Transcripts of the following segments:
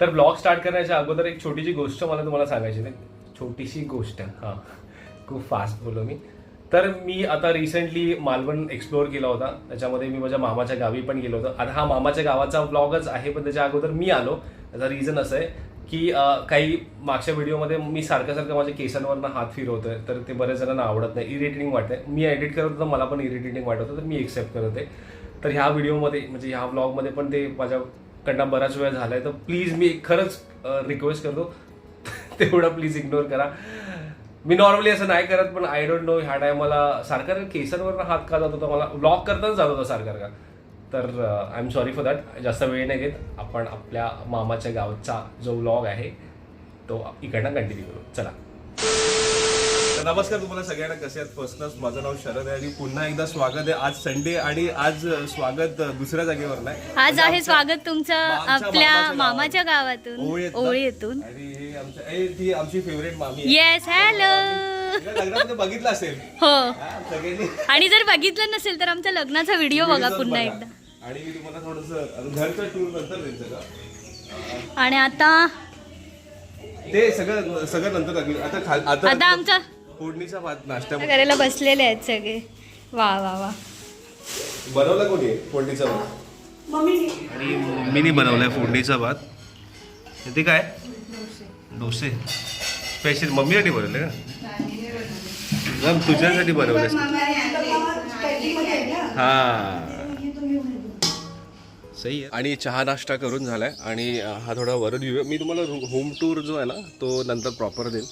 तर blog start करण्याच्या अगोदर एक छोटीशी गोष्ट मला तुम्हाला सांगायची नाही छोटीशी गोष्ट. हां. खूप फास्ट बोललो मी. तर मी आता रिसेंटली मालवण एक्सप्लोअर केला होता. त्याच्यामध्ये मी माझ्या मामाच्या गावी पण गेलो होतो. आता हा मामाच्या गावाचा ब्लॉगच आहे पण त्याच्या अगोदर मी आलो. त्याचा रिझन असं आहे की काही मागच्या व्हिडिओमध्ये मी सारखं सारखं माझ्या केसांवरनं हात फिरवतोय. तर ते बऱ्याच जणांना आवडत नाही. इरिटेटिंग वाटतंय. मी एडिट करत होतो मला पण इरिटेटिंग वाटत होतं तर मी एक्सेप्ट करत आहे तर ह्या व्हिडिओमध्ये म्हणजे ह्या ब्लॉगमध्ये पण ते माझ्या कंटा बराच वेळ झालाय तर प्लीज मी खरंच रिक्वेस्ट करतो. तेवढं प्लीज इग्नोर करा. मी नॉर्मली असं नाही करत पण आय डोंट नो ह्या टायमाला सारखा केसांवर हात का जात होता मला ब्लॉक करताच जात होता सारखा का तर I am sorry for that जास्त वेळ नाही घेत. आपण आपल्या मामाच्या गावचा जो व्लॉग आहे तो इकडनं कंटिन्यू करू. चला. नमस्कार तुम्हाला सगळ्यांना. कसे आहेत? फर्स्टनच माझं नाव शरद आहे आणि पुन्हा एकदा स्वागत आहे आज संडे आणि आज स्वागत दुसऱ्या जागेवर नाही. आज आहे स्वागत तुमचं आपल्या मामाच्या गावातून ओळीत ना? ओळीतून आणि हे आमच्या ए, ती आमची फेवरेट मामी आहे. येस हॅलो तिला लग्नामध्ये बघितलं असेल. हो. हा, सगळ्यांनी. आणि जर बघितलं नसेल तर आमच्या लग्नाचा व्हिडिओ बघा पुन्हा बघा. एकदा. आणि मी तुम्हाला थोडस घरचं टूर नंतर देईन सगळं. आणि आता? ते सगळं सगळं नंतर दाखवेन. आता खाल- आता आता आमचा फोडणीचा भात नाश्ता करायला बसलेले आहेत सगळे. वा वा वा. बनवला कोणी आहे फोडणीचा भात? आणि मम्मीने बनवलाय फोडणीचा भात. ते काय? डोसे. स्पेशल मम्मीसाठी बनवले का? तुझ्यासाठी बनवले. हा. सही आहे. आणि चहा नाश्ता करून झालाय. आणि अं, हा थोडा आहे मी तुम्हाला होम टूर जो आहे ना तो नंतर प्रॉपर देईन.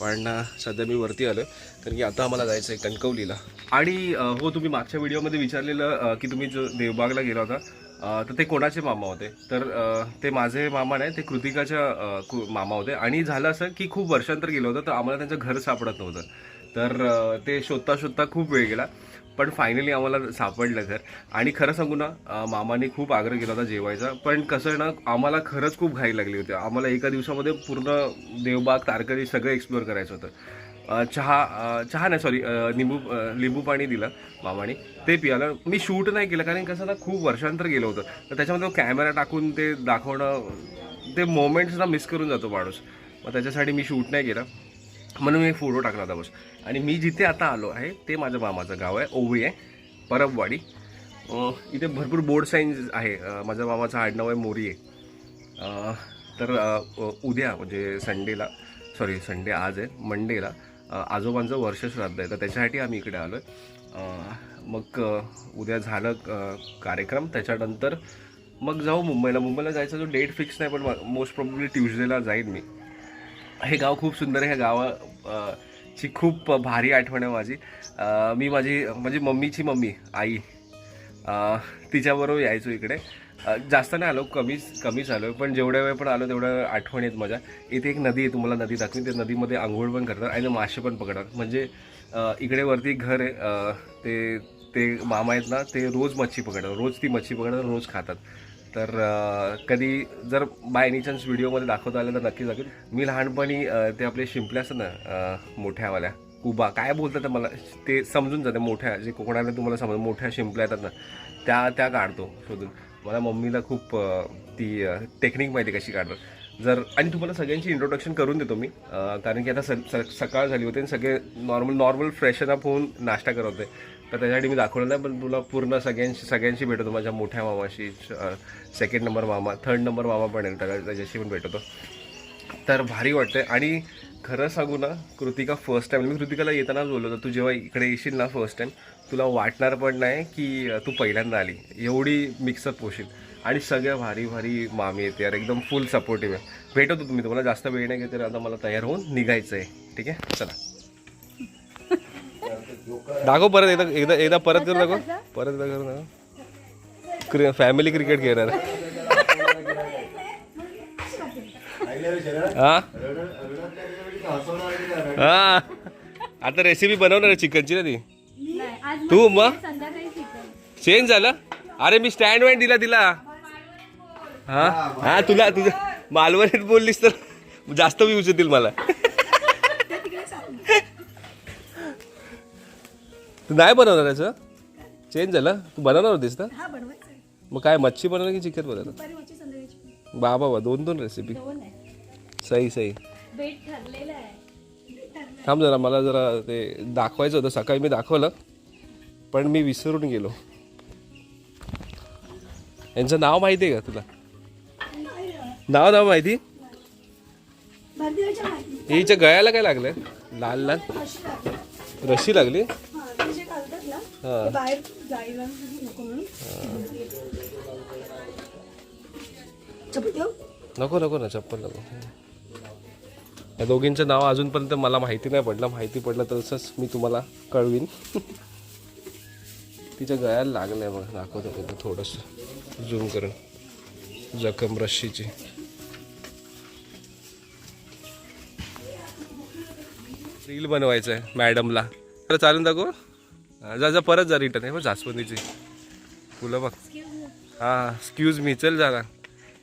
पण सध्या मी वरती आलो कारण की आता आम्हाला जायचं आहे कणकवलीला. आणि हो तुम्ही मागच्या व्हिडिओमध्ये विचारलेलं की तुम्ही जो देवबागला गेला होता तर ते कोणाचे मामा होते? तर ते माझे मामा नाही ते कृतिकाच्या कु- मामा होते. आणि झालं असं की खूप वर्षांतर गेलं होतं तर आम्हाला त्यांचं घर सापडत नव्हतं. तर ते शोधता शोधता खूप वेळ गेला. पण फायनली आम्हाला सापडलं घर. आणि खरं सांगू ना मामाने खूप आग्रह केला होता जेवायचा. पण कसं आहे ना आम्हाला खरंच खूप घाई लागली होती. आम्हाला एका दिवसामध्ये पूर्ण देवबाग तारकरी सगळं एक्सप्लोअर करायचं होतं. चहा चहा नाही सॉरी लिंबू लिंबू पाणी दिलं मामाने. ते पियालं. मी शूट नाही केलं कारण कसं ना खूप वर्षांतर गेलं होतं. तर त्याच्यामध्ये कॅमेरा टाकून ते दाखवणं ते मोमेंट्सना मिस करून जातो माणूस. मग त्याच्यासाठी मी शूट नाही केलं. म्हणून मी फोटो टाकला होता बस. आणि मी जिथे आता आलो आहे ते माझ्या मामाचं गाव आहे ओवी आहे परबवाडी. इथे भरपूर बोर्ड साईन्स आहे. माझ्या मामाचं आडनाव आहे मोरी आहे. तर उद्या म्हणजे संडेला सॉरी संडे आज आहे मंडेला आजोबांचं वर्ष श्राद्ध आहे. तर त्याच्यासाठी आम्ही इकडे आलो आहे मग उद्या झालं कार्यक्रम. त्याच्यानंतर मग जाऊ मुंबईला. मुंबईला जायचा जो डेट फिक्स नाही पण मोस्ट प्रॉब्ली ट्युजडेला जाईन मी. हे गाव खूप सुंदर आहे. ह्या गावा ची खूप भारी आठवण आहे माझी. मी माझी म्हणजे मम्मीची मम्मी आई तिच्याबरोबर यायचो इकडे. जास्त नाही आलो कमीच कमीच आलो पण जेवढ्या वेळ पण आलो तेवढ्या आठवण येत माझ्या. इथे एक नदी आहे तुम्हाला नदी दाखवीन. त्या नदीमध्ये आंघोळ पण करतात आणि मासे पण पकडतात. म्हणजे इकडे वरती घर आहे ते ते मामा आहेत ना ते रोज मच्छी पकडतात. रोज ती मच्छी पकडतात रोज खातात. तर कधी जर बाय एनी चान्स व्हिडिओमध्ये दाखवता आलं तर नक्की दाखवेल मी लहानपणी ते आपले शिंपले असतात ना मोठ्यावाल्या कुबा काय बोलतात मला ते समजून जाते मोठ्या जे कोकणाला तुम्हाला समज मोठ्या शिंपल्या येतात ना त्या त्या काढतो शोधून. मला मम्मीला खूप ती टेक्निक माहिती कशी काढतात. जर आणि तुम्हाला सगळ्यांची इंट्रोडक्शन करून देतो मी कारण की आता स- सकाळ झाली होती आणि सगळे नॉर्मल नॉर्मल फ्रेशन अप होऊन नाश्ता करत होते. तर त्याच्यासाठी मी दाखवलं नाही पण तुला पूर्ण सगळ्यांशी सगळ्यांशी भेटतो. माझ्या मोठ्या मामाशी सेकंड नंबर मामा थर्ड नंबर मामा पण आहे. त्याच्या त्याच्याशी पण भेटतो. तर भारी वाटतंय. आणि खरं सांगू ना कृतिका फर्स्ट टाइम मी कृतिकाला येतानाच बोललो होतो तू जेव्हा इकडे येशील ना फर्स्ट टाईम तुला वाटणार पण नाही की तू पहिल्यांदा आली. एवढी मिक्सअप होशील. आणि सगळ्या भारी भारी मामी येते. यार एकदम फुल सपोर्टिव्ह आहे. भेटवतो तुम्ही. तुम्हाला जास्त वेळ नाही घेते आता मला तयार होऊन निघायचं आहे ठीक आहे? चला. दाखव परत एकदा एकदा एकदा परत करू दाखव. परत एकदा करू दाखव. क्रि फॅमिली क्रिकेट खेळणार हा? हा. आता रेसिपी बनवणार आहे चिकनची ना ती. तू मग चेंज झालं? अरे मी स्टँड वाईन दिला तिला. हा? हा तुला तुझं मालवणीत बोललीस तर जास्त व्ह्यूज येतील मला. तू नाही बनवणार याचं? चेंज झालं? तू बनवणार होतीस ना? मग काय मच्छी बनवणार की चिकन बनवणार बा बाबा दोन दोन रेसिपी सही सही. बेट ठरलेलं आहे. थांब जरा मला जरा ते दाखवायचं होतं. सकाळी मी दाखवलं पण मी विसरून गेलो. यांचं नाव माहिती आहे का तुला? नाव नाव माहिती? हिच्या गळ्याला काय लागलंय लाल लाल. रशी लागली? बाहेर जायला नको म्हणून. नको नको ना चप्पल नको. या दोघींचं नाव अजूनपर्यंत मला माहिती नाही पडलं. माहिती पडलं तसंच मी तुम्हाला कळवीन. तिच्या गळ्याला लागलंय बघ दाखवतो तुला थोडंसं. झूम करून. जखम रश्शीची. रील बनवायचं आहे मॅडमला तर चालून दाखव. जा जा परत जा रिटर्न आहे जास्वंदीची. फुलं बघ. हां एक्सक्यूज मी चल जरा.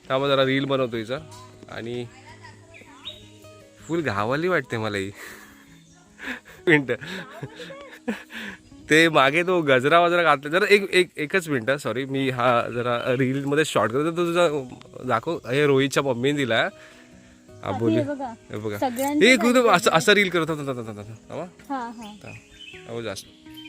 त्यामुळे जरा रील बनवतो हिचा. आणि फुल घावाली वाटते मला ही. मिनटं. ते मागे तो गजरा वजरा घातला. जरा एक एक एकच मिनटं सॉरी मी हा जरा रीलमध्ये शॉर्ट करतो. तो तुझा दाखव. हे रोहितच्या मम्मीने दिला. हा बोली. बघा. हे तू असं असं रील करत होता जास्त.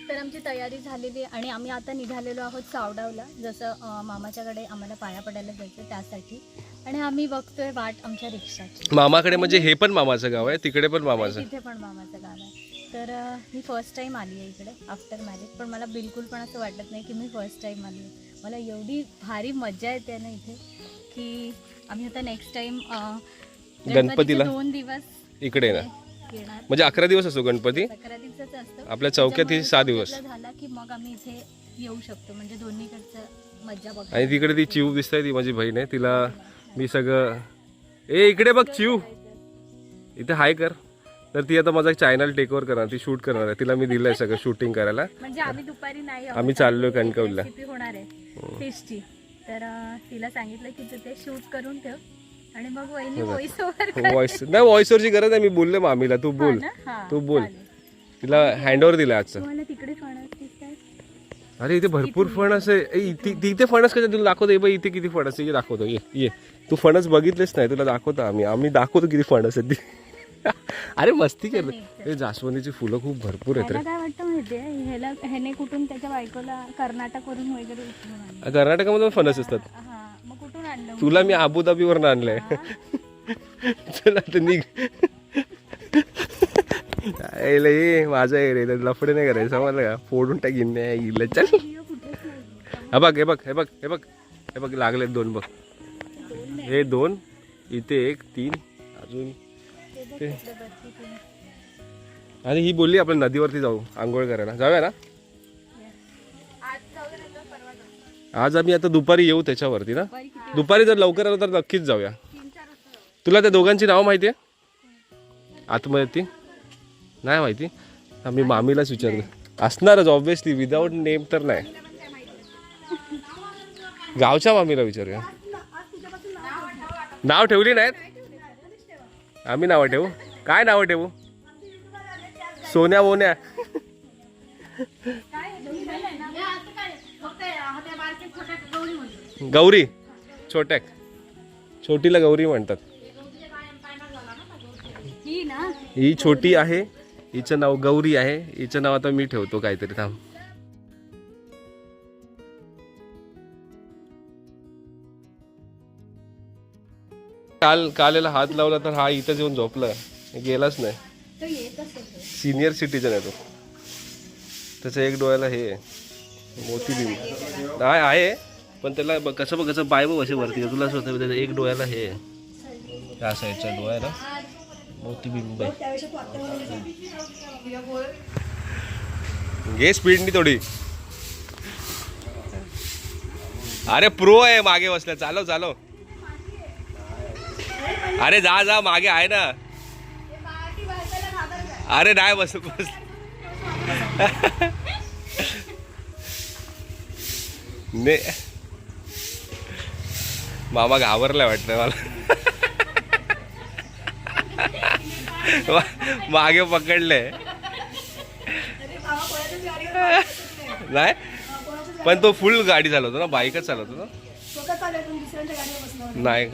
तर आमची तयारी झालेली आहे आणि आम्ही आता निघालेलो आहोत सावडावला जसं मामाच्याकडे आम्हाला पाया पडायला जायचं त्यासाठी. आणि आम्ही बघतोय वाट आमच्या रिक्षाची. मामाकडे म्हणजे हे पण मामाचं गाव आहे तिकडे पण मामाचं. तिथे पण मामाचं गाव आहे. तर मी फर्स्ट टाइम आली आहे इकडे आफ्टर मॅरेज पण मला बिलकुल पण असं वाटत नाही की मी फर्स्ट टाइम आली आहे. मला एवढी भारी मजा येते ना इथे की आम्ही आता नेक्स्ट टाइम गणपतीला? दोन दिवस इकडे ना. येणार. म्हणजे अकरा दिवस असतो गणपती? अकरा दिवसाचं असतं. आपल्या चौक्यात ही सहा दिवस. झाला की मग आम्ही इथे येऊ शकतो. म्हणजे दोन्हीकडचं बघ आणि तिकडे ती चिव दिसते ती माझी बहीण आहे. तिला मी सगळं ए इकडे बघ चिव इथे हाय कर. तर ती आता माझा चॅनल टेक ओव्हर करणार ती शूट करणार आहे. तिला मी दिलंय सगळं शूटिंग करायला. म्हणजे आम्ही दुपारी नाही आहोत. आम्ही चाललोय कणकवलीला. रेसिपी होणार आहे. फिशची तर अं, तिला सांगितलं की तू ते शूट करून ठेव. आणि मग वहिनी व्हॉइस ओव्हर व्हॉइस नाही व्हॉइसवरची गरज आहे मी बोलले मामीला तू बोल. तू बोल. तिला हँडओव्हर दिला आजचं तिकडे दिसताय अरे इथे भरपूर फणस आहे. इथे फणस कशा तुला दाखवतो. बाई इथे किती फणस आहे? ये दाखवतो. ये ये. तू फणस बघितलेच नाही तुला दाखवतो आम्ही. आम्ही दाखवतो किती फणस आहेत ती. अरे मस्ती करते हे जास्वंदीची फुलं खूप भरपूर आहेत रे. ह्याला काय वाटतं माहितीये? ह्याला ह्याने कुठून त्याच्या बायकोला कर्नाटकवरून वगैरे उचलून आणलं. कर्नाटकामध्ये फणस असतात. हा आणलं तुला मी अबुधाबीवरून आणलंय. चल आता निघ. माझा आहे रे लफडे नाही करायचं समजलं का? फोडून टाकीन नाही इलं चल. हा बघ हे बघ हे बघ हे बघ. हे बघ लागले दोन बघ. हे दोन इथे एक तीन अजून ते. आणि ही बोलली आपण नदीवरती जाऊ आंघोळ करायला. जाऊया ना? आज आम्ही आता दुपारी येऊ त्याच्यावरती ना? दुपारी जर लवकर आलं तर नक्कीच जाऊया. तुला त्या दोघांची नाव माहिती आहे आतमध्ये ती? नाही माहिती? आम्ही मामीलाच विचारलं असणारच ऑब्विसली विदाऊट नेम तर नाही. गावच्या मामीला विचारूया. नाव ठेवली नाहीत? आम्ही नावं ठेवू? काय नावं ठेवू? सोन्या बोन्या गौरी. छोट्या छोटीला गौरी म्हणतात. ही ना? छोटी आहे हिचं नाव गौरी आहे हिचं नाव आता मी ठेवतो काहीतरी थांब. काल काल याला हात लावला तर हा इथंच येऊन झोपला. गेलाच नाही. सिनियर सिटीजन आहे तो. त्याच्या एक डोळ्याला हे आहे, मोतीबिंब आहे आहे. पण त्याला ब- कसं बघ कसं पाय बघ असे वरती तुला असं होतं एक डोळ्याला हे आहे. त्या साईडच्या डोळ्याला. मोतीबिंब आहे. घे स्पीडनी थोडी. अरे प्रो आहे मागे बसल्या. चालव चालव अरे जा जा मागे आहे ना. अरे नाही बस बस. ने मामा घाबरलाय वाटतं मला. मागे पकडले नाही? पण तो फुल गाडी चालवतो ना बाईकच चालवतो ना? नाही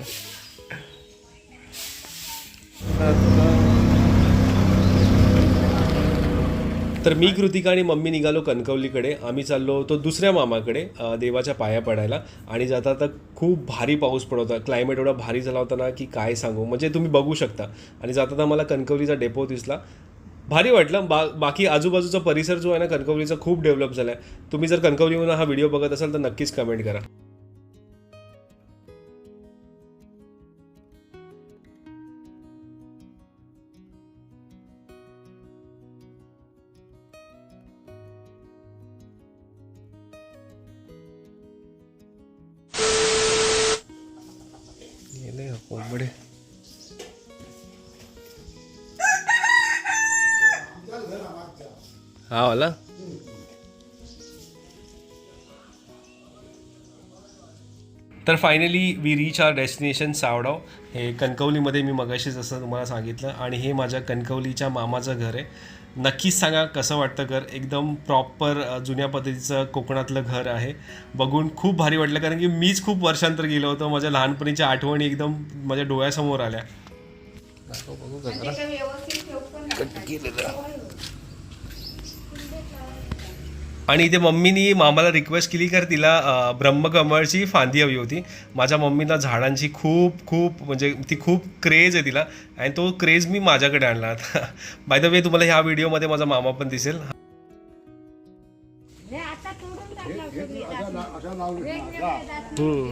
तर मी कृतिका आणि मम्मी निघालो कणकवलीकडे. आम्ही चाललो होतो दुसऱ्या मामाकडे देवाच्या पाया पडायला. आणि जाता आता खूप भारी पाऊस पडत होता. क्लायमेट एवढा भारी झाला होता ना की काय सांगू? म्हणजे तुम्ही बघू शकता. आणि जाता मला कणकवलीचा डेपो दिसला. भारी वाटलं. बा बाकी आजूबाजूचा परिसर जो आहे ना कणकवलीचा खूप डेव्हलप झाला आहे तुम्ही जर कणकवलीवरून हा व्हिडिओ बघत असाल तर नक्कीच कमेंट करा. गेले का हा वाला. तर finally we reach our destination Sawdav. हे कणकवलीमध्ये मी मगाशी जसं तुम्हाला सांगितलं आणि हे माझ्या कणकवलीच्या मामाचं घर आहे. नक्कीच सांगा कसं वाटतं घर एकदम प्रॉपर जुन्या पद्धतीचं कोकणातलं घर आहे. बघून खूप भारी वाटलं कारण की मीच खूप वर्षांतर गेलो होतो. माझ्या लहानपणीच्या आठवणी एकदम माझ्या डोळ्यासमोर आल्या बघू का जरा? आणि इथे मम्मीनी मामाला रिक्वेस्ट केली कर तिला ब्रह्मकमळची फांदी हवी होती. माझ्या मम्मीला झाडांची खूप खूप म्हणजे ती खूप क्रेज आहे तिला. आणि तो क्रेज मी माझ्याकडे आणला आता. बाय द वे तुम्हाला ह्या व्हिडिओमध्ये माझा मामा पण दिसेल. हम्म.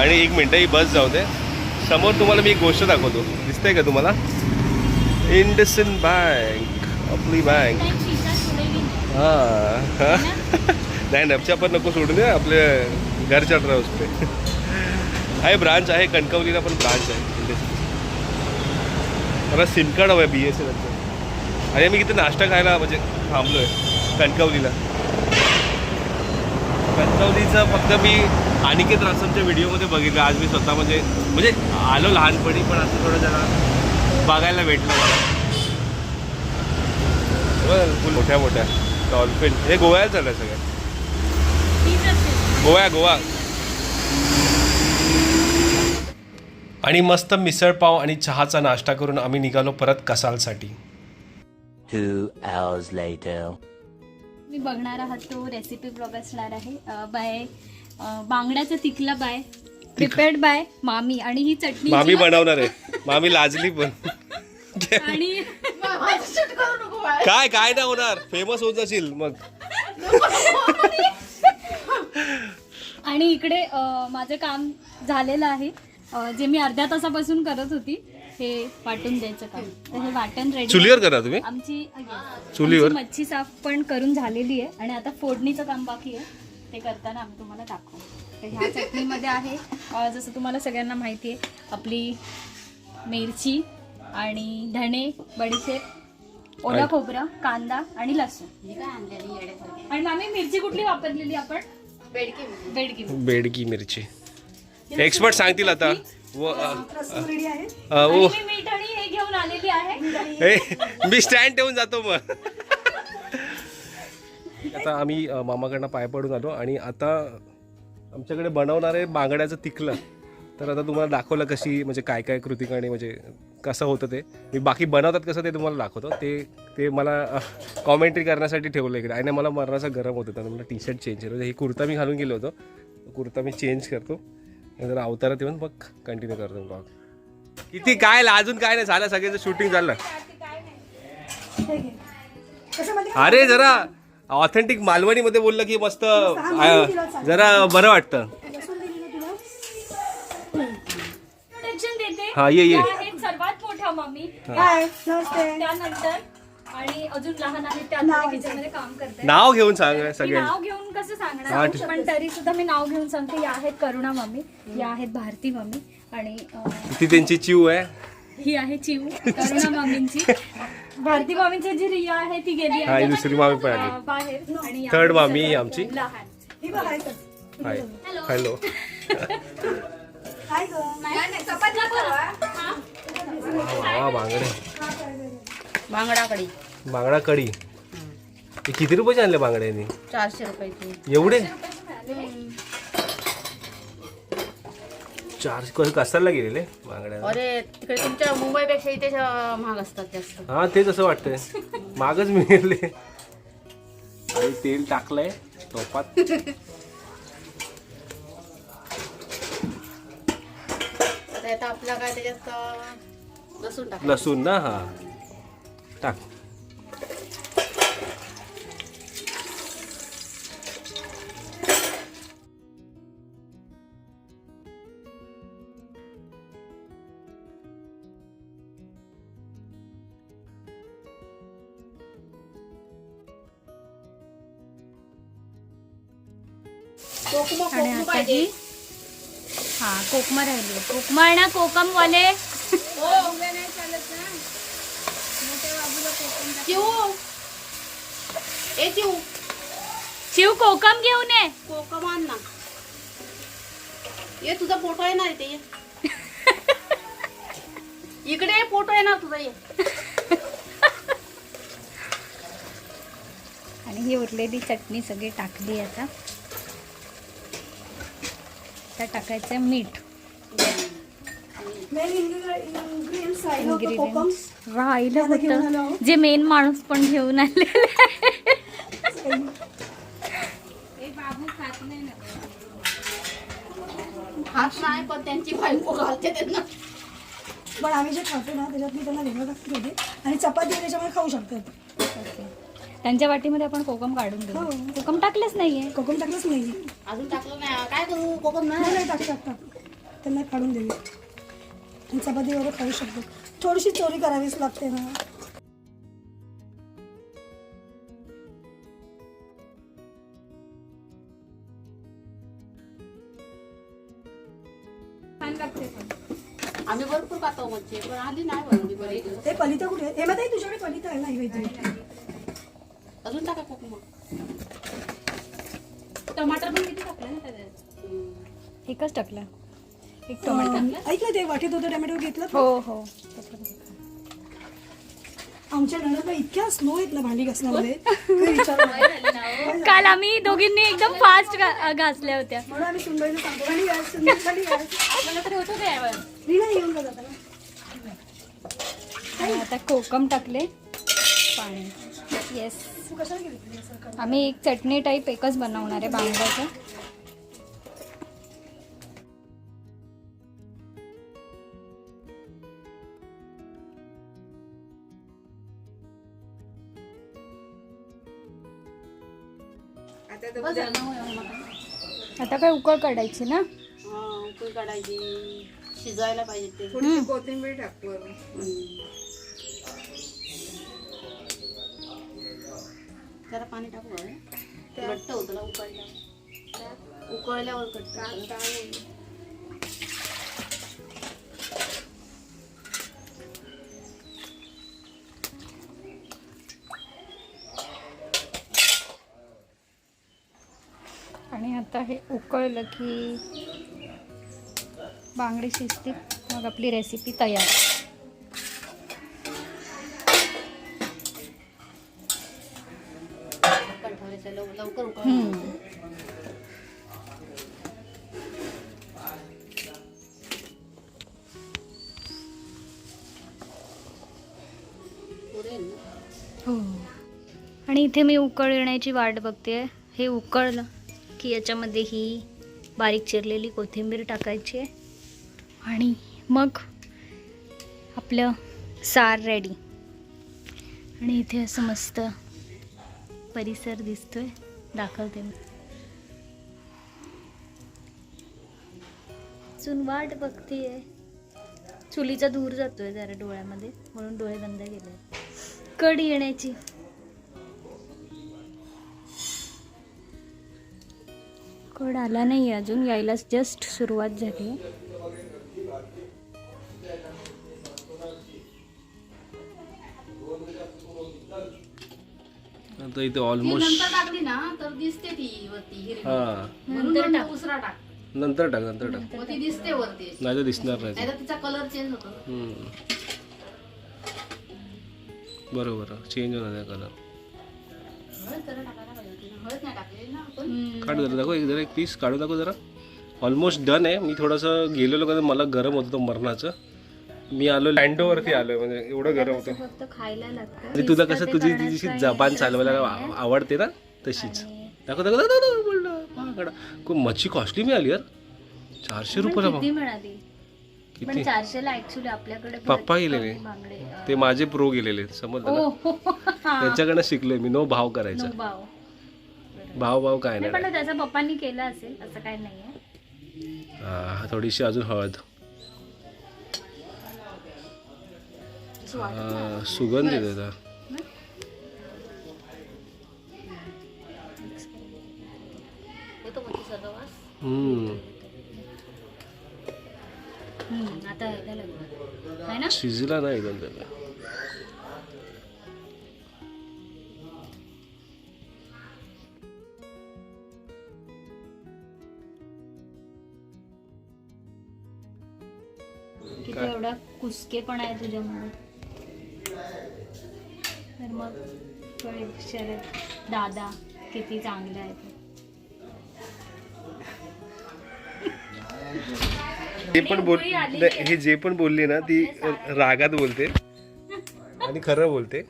आणि एक मिनटं ही बस जाऊ दे. समोर तुम्हाला मी एक गोष्ट दाखवतो. दिसतंय का तुम्हाला? इंडसिन बँक आपली बँक. हा. नाही नपच्या पण नको सोडून दे आपल्या घरच्या ट्रॅव्हल्स पे. आहे ब्रांच आहे कणकवलीला पण ब्रांच आहे. इंडसिन मला सिम कार्ड हवं आहे बी एस एनचं आणि मी इथे नाश्ता खायला म्हणजे थांबलो आहे कणकवलीला. कणकवलीचं फक्त मी अनिकेत रासमच्या व्हिडिओमध्ये बघितलं. आज मी स्वतः म्हणजे म्हणजे आलो लहानपणी पण असं थोडं जरा बघायला भेटलं मला. मोठ्या मोठ्या डॉल्फिन हे गोव्याला चाललं सगळं. गोवा गोवा. आणि मस्त मिसळ पाव आणि चहाचा नाश्ता करून आम्ही निघालो परत कसालसाठी. मी बघणार आहात तो रेसिपी ब्लॉग असणार आहे. बाय बांगड्याचा तिकला बाय प्रिपेअर्ड बाय मामी आणि ही चटणी मामी बनवणार आहे. मामी लाजली पण. आणि काय काय नाही होणार. फेमस होत जाशील मग. आणि इकडे माझं काम झालेलं आहे. जे मी अर्ध्या तासापासून करत होती. हे वाटून द्यायचं काम. तर हे वाटण रेडी चुलीवर करा तुम्ही? आमची चुलीवर? आमची मच्छी साफ पण करून झालेली आहे आणि आता फोडणीचं काम बाकी आहे. ते करताना आम्ही तुम्हाला दाखवू. तर ह्या चटणीमध्ये आहे. अ, जसं तुम्हाला सगळ्यांना माहिती आहे आपली मिरची आणि धणे बडीशेप ओला आणि- खोबरं कांदा आणि लसूण. आणि मामी मिरची कुठली वापरलेली आपण? बेडकी बेडगी मिरची. एक्सपर्ट सांगतील आता. व ओ हे घेऊन आलेली आहे. ए, मी स्टँड ठेवून जातो मग. आता आम्ही मामाकडनं पाय पडून आलो आणि आता आमच्याकडे बनवणार आहे बांगड्याचं तिकलं तर आता तुम्हाला दाखवलं कशी म्हणजे काय काय कृतिकाने म्हणजे कसं होतं ते. मी बाकी बनवतात कसं ते तुम्हाला दाखवतो. ते ते मला कॉमेंट्री करण्यासाठी ठेवलं इकडे. आणि मला मरणाचा गरम होतं तर मला टी शर्ट चेंज केलं. म्हणजे हे कुर्ता मी घालून गेलो होतो. कुर्ता मी चेंज करतो. जरा अवतारात येऊन मग कंटिन्यू करतो ब्लॉग किती काय अजून काय नाही झालं सगळ्याचं शूटिंग झालं? अरे जरा ऑथेंटिक मालवणीमध्ये बोललं की मस्त जरा बरं वाटतं. हा, ये, ये. सर्वात मोठ्या मम्मी. हाय नमस्ते. त्यानंतर आणि अजून लहान आहेत त्या नाव किचनमध्ये काम करतात नाव घेऊन सांग मी सगळ्यांनी. नाव घेऊन कसं हा, सांगणार. पण तरी सुद्धा मी नाव घेऊन सांगते या आहेत करुणा मम्मी या आहेत भारती मम्मी आणि अं, ती त्यांची चिव आहे. ही आहे चिव करुणा मामींची भारती मामींची जी रिया आहे ती गेली हा, ही दुसरी मामी पण आली. अं, बाहेर. आणि या Third आहेत मामी ही आमची. लहान. ही बघ आहे तर. हाय. हॅलो बांगडे कढी बांगडा कढी हे किती रुपयाचे आणले बांगड्यांनी? चारशे रुपयाची. एवढे? चारशे कसं कसायला गेलेले बांगड्या? अरे तिकडे तुमच्या मुंबईपेक्षा इथे महाग असतात जास्त. हा तेच असं वाटतंय. मागच मिळाले. आणि तेल टाकलंय टोपात. आता आपला काय त्याच्यात लसूण टाक लसूण ना हा. टाक. आता ही हा कोकमा राहिली. कोकमा ना कोकम वाले शिव कोकम घेऊन ये. कोकम आण ना. ये तुझा फोटो आहे ना इथे ये. इकडे फोटो आहे ना तुझा ये. आणि ही उरलेली चटणी सगळी टाकली आता. आता टाकायचं मीठ. मेन इन्ग्रेडियंट्स राहिलं होतं आलो. जे मेन माणूस पण घेऊन आलेले हात नाही पण त्यांची बायको घालते त्यांना. पण आम्ही जे खातो ना त्याच्यात मी त्यांना वेगळं टाकते होते आणि चपाती त्याच्यामुळे खाऊ शकतात. त्यांच्या वाटीमध्ये आपण कोकम काढून हो. देऊ कोकम टाकलेच नाहीये. कोकम टाकलंच नाही अजून टाकलं नाही. काय करू? कोकम नाही. नाही नाही टाक टाक त्यांना काढून देऊ. आणि चपाती वगैरे खाऊ शकतो. थोडीशी चोरी करावीच लागते ना. आम्ही भरपूर खातो मच्छी पण आली नाही बनवली बरी ते पलिता कुठे? हे माहिती तुझ्याकडे पलिता आहे ना ही वेगळी. अजून टाका कोकम. टमाटर पण किती टाकलं ना त्याच्यात? एकच टाकलं. एक टोमॅटो अं, ऐकलं ते वाटीत होतं टोमॅटो घेतलं हो हो. आमच्या नणंदबाई इतक्या स्लो आहेत ना भांडी घासण्यामध्ये. विचारू नका. काल आम्ही दोघींनी एकदम फास्ट घासल्या होत्या. म्हणून आम्ही सांगतो आता कोकम टाकले. पाणी. येस आम्ही एक चटणी टाईप एकच बनवणार आहे बांगड्याचं. आता काय उकळ काढायची ना? हा, उकळी काढायची. शिजायला पाहिजे ते. हम्म. जरा पाणी टाकू बरं. घट्ट होतं ना उकळल्यावर उकळल्यावर घट्ट होतं. आणि आता हे उकळलं की बांगडी शिजते मग आपली रेसिपी तयार लव- लवकर हो. आणि इथे मी उकळ येण्याची वाट बघते हे उकळलं की याच्यामध्ये ही बारीक चिरलेली कोथिंबीर टाकायची आहे. आणि मग आपलं सार रेडी आणि इथे असं मस्त परिसर दिसतोय. दाखवते मी. अजून वाट बघतीये. चुलीचा धूर जातोय जरा डोळ्यामध्ये म्हणून डोळे बंद केले कड येण्याची. कड आला नाही अजून यायलाच जस्ट सुरुवात झाली आता इथे ती ऑलमोस्ट नंतर टाकली ना तर दिसते ती वरती हिरवी. हा. म्हणून नंतर म्हणलं टाक. उसरा टाक. नंतर टाक नंतर टाक. मग ती दिसते वरती. नाही तर दिसणार नाही. ते. तिचा कलर चेंज होतो. ना. हम्म. बरोबर चेंज होणार कलर हळद जरा टाकायला पाहिजे होती ना. हळद नाही टाकलेली ना आपण? काढ जरा दाखव एक जरा एक पीस काढू दाखव जरा. ऑलमोस्ट डन आहे. मी थोडंसं गेलेलो का मला गरम होतं तो मरणाचं. मी आलो लँडोवरती आलोय म्हणजे एवढं गरम होतं. फक्त खायला लागतं. म्हणजे तुला कसं तुझी काही जबान चालवायला आवडते ना? तशीच. दाखव दाखव दाखव दाखव बोललं. खूप मच्छी कॉस्टली मिळाली यार. चारशे पण रुपयाला किती मिळाली? पण किती चारशेला ऍक्च्युली आपल्याकडे पप्पा भरपूर गेलेले. बांगडे अं, ते माझे प्रो गेलेले समजलं ना? ओ, हो. त्यांच्याकडनं शिकलोय मी नो भाव करायचा. नो भाव. भाव भाव काय नाही नाही पण त्याचा पप्पांनी केलं असेल असं काय नाहीये. हा, थोडीशी अजून हळद. हा, सुगंध त्याचा. आता ना शिजला नाही एकदम त्याला किती एवढा कुसके पण आहे तुझ्यामुळे? तर मग कळेल शरद दादा किती चांगले आहे ते ते पण बोल नाही, हे जे पण बोलली ना ती रागात बोलते. आणि खरं बोलते.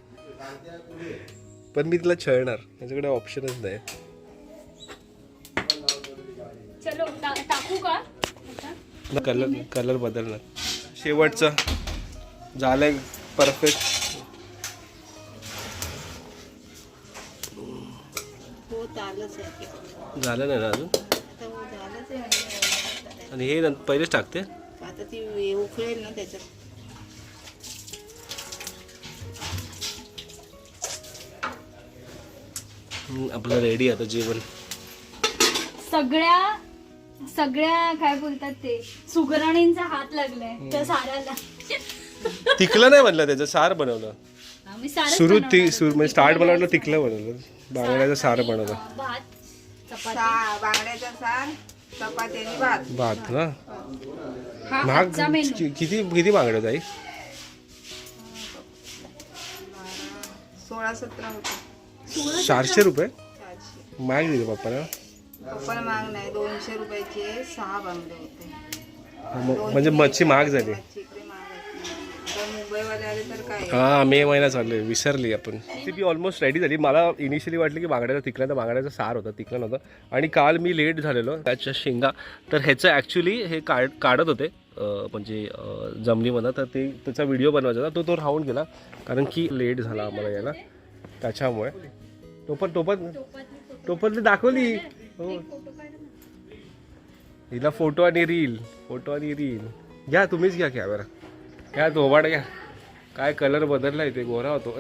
पण मी तिला छळणार. त्याच्याकडे ऑप्शनच नाही. चलो टा- टाकू का? आता? कलर कलर बदलणार. शेवटचं. झालंय परफेक्ट झालं नाही ना अजून? आता हो आणि हे पहिलेच टाकते? आता ती उकळेल ना त्याच्यात. आपलं रेडी आता जेवण. सगळ्या सगळ्या काय बोलतात ते सुगरणींचा हात लागलाय त्या साराला. तिकलं नाही म्हणलं त्याचं सार बनवलं. सुरू ती. सुरू म्हणजे स्टार्ट बनवलं तिकलं बनवलं. बांगड्याचं सार बनवलं भात चपाती. सा बांगड्याचा सार चपाती आणि भात. भात ना? महाग कि- किती किती बांगड्या ताई सोळा सतरा होते. चारशे रुपये? चारशे. महाग दिले पप्पाला. पप्पाला महाग नाही दोनशे रुपयाचे सहा बांगडे होते. म- म्हणजे मच्छी महाग झाली. मच्छी. मुंबईवाले आले तर काय? हा मे महिना चालू आहे. विसरली आपण. रेसिपी ऑलमोस्ट रेडी झाली. मला इनिशियली वाटलं की बांगड्याचा तिकला तर बांगड्याचा सार होता तिकला नव्हतं. आणि काल मी लेट झालेलो. त्याच्या शेंगा तर ह्याचं ॲक्च्युली हे काढ काढत होते. म्हणजे अं, जमिनीमधनं. तर ते त्याचा व्हिडिओ बनवायचा होता. तो तो राहून गेला. कारण की लेट झाला आम्हाला यायला. त्याच्यामुळे. टोपत टोपत टोपतली दाखवली. हो. हिला फोटो आणि रील फोटो आणि रील घ्या तुम्हीच घ्या कॅमेरा घ्या तोबाड घ्या. काय कलर बदललाय ते गोरा होतो.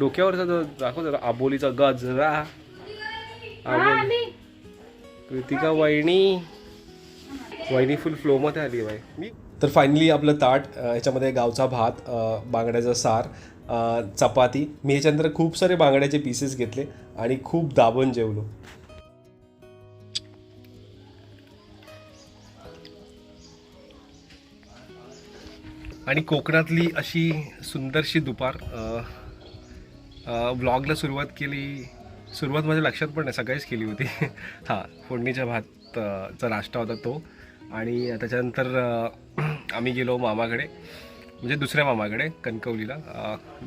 डोक्यावरचा जो दाखव जरा आबोलीचा गजरा. आबोली. कृतिका वहिनी. वहिनी फुल फ्लोमध्ये आली बाई. मी? तर फायनली आपलं ताट अ, ह्याच्यामध्ये गावचा भात बांगड्याचा सार चपाती. मी ह्याच्यानंतर खूप सारे बांगड्याचे पीसेस घेतले आणि खूप दाबून जेवलो. आणि कोकणातली अशी सुंदरशी दुपार व्लॉगला सुरुवात केली सुरुवात माझ्या लक्षात पण नाही सगळीच केली होती. हां फोडणीच्या भातचा नाश्ता होता तो. आणि त्याच्यानंतर आम्ही गेलो मामाकडे म्हणजे दुसऱ्या मामाकडे कणकवलीला.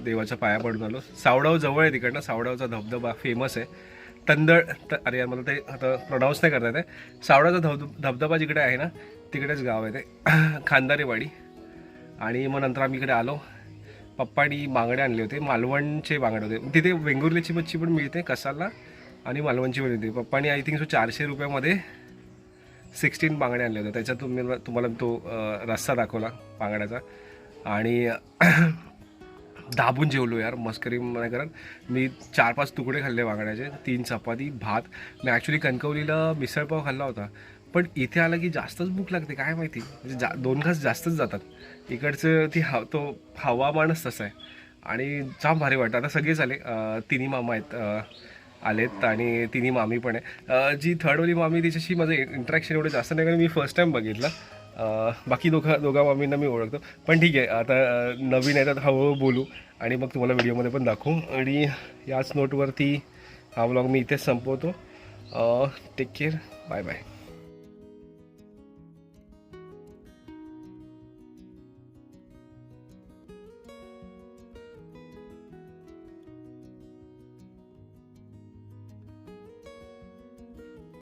देवाच्या पाया पडून आलो. सावडाव जवळ आहे तिकडनं सावडावचा धबधबा फेमस आहे. तंदळ त अरे यार मला ते आता प्रोनाऊन्स नाही करता येत आहे. सावडाचा धब धबधबा जिकडे आहे ना तिकडेच गाव आहे ते. खांदारेवाडी. आणि मग नंतर आम्ही इकडे आलो. पप्पानी बांगडे आणले होते मालवणचे बांगडे होते. तिथे वेंगुर्ल्याची मच्छी पण मिळते कसाला आणि मालवणची पण मिळते. पप्पानी आय थिंक सो चारशे रुपयामध्ये सिक्स्टीन बांगडे आणले होते. त्याच्यात तुम्ही तुम्हाला तो रस्सा दाखवला बांगड्याचा. आणि दाबून जेवलो यार मस्करी नाही करत मी चार पाच तुकडे खाल्ले बांगड्याचे तीन चपाती भात. मी ॲक्च्युली कणकवलीला मिसळपाव खाल्ला होता. पण इथे आलं की जास्तच भूक लागते काय माहिती? म्हणजे जा दोन घास जास्तच जातात. इकडचं ती हा तो हवामानच तसं आहे. आणि जाम भारी वाटतं. आता सगळेच आले. तिन्ही मामा आहेत. आलेत आणि तिन्ही मामी पण आहे. जी थर्डवाली मामी तिच्याशी माझं इंटरॅक्शन एवढं जास्त नाही कारण मी फर्स्ट टाईम बघितलं. बाकी दोघा दोघा मामींना मी ओळखतो. पण ठीक आहे. आता नवीन आहे तर हळूहळू बोलू. आणि मग तुम्हाला व्हिडिओमध्ये पण दाखवू. आणि याच नोटवरती हा व्लॉग मी इथेच संपवतो. Take care bye bye